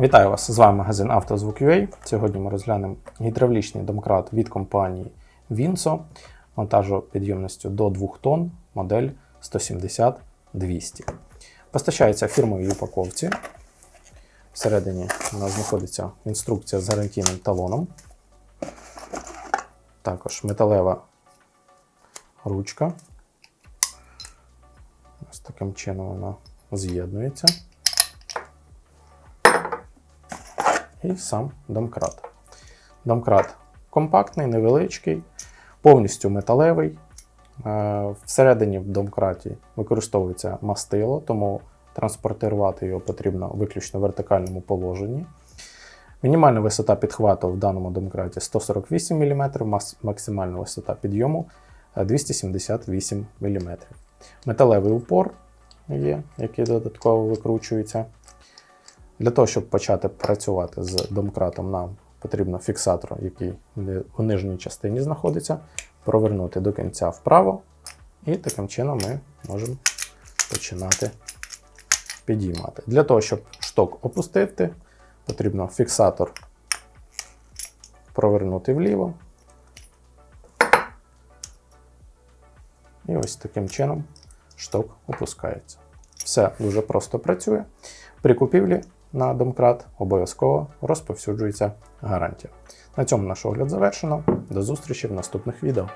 Вітаю вас! З вами магазин «Автозвук.UA». Сьогодні ми розглянемо гідравлічний домкрат від компанії Vinso монтажу підйомністю до 2 тонн, модель 170-200. Постачається фірмовій упаковці. Всередині у нас знаходиться інструкція з гарантійним талоном. Також металева ручка. Ось таким чином вона з'єднується. І сам домкрат. Домкрат компактний, невеличкий, повністю металевий. Е, Всередині в домкраті використовується мастило, тому транспортувати його потрібно виключно в вертикальному положенні. Мінімальна висота підхвату в даному домкраті 148 мм, максимальна висота підйому 278 мм. Металевий упор є, який додатково викручується. Для того, щоб почати працювати з домкратом, нам потрібно фіксатор, який у нижній частині знаходиться, провернути до кінця вправо, і таким чином ми можемо починати підіймати. Для того, щоб шток опустити, потрібно фіксатор провернути вліво. І ось таким чином шток опускається. Все дуже просто працює. При купівлі на домкрат обов'язково розповсюджується гарантія. На цьому наш огляд завершено. До зустрічі в наступних відео.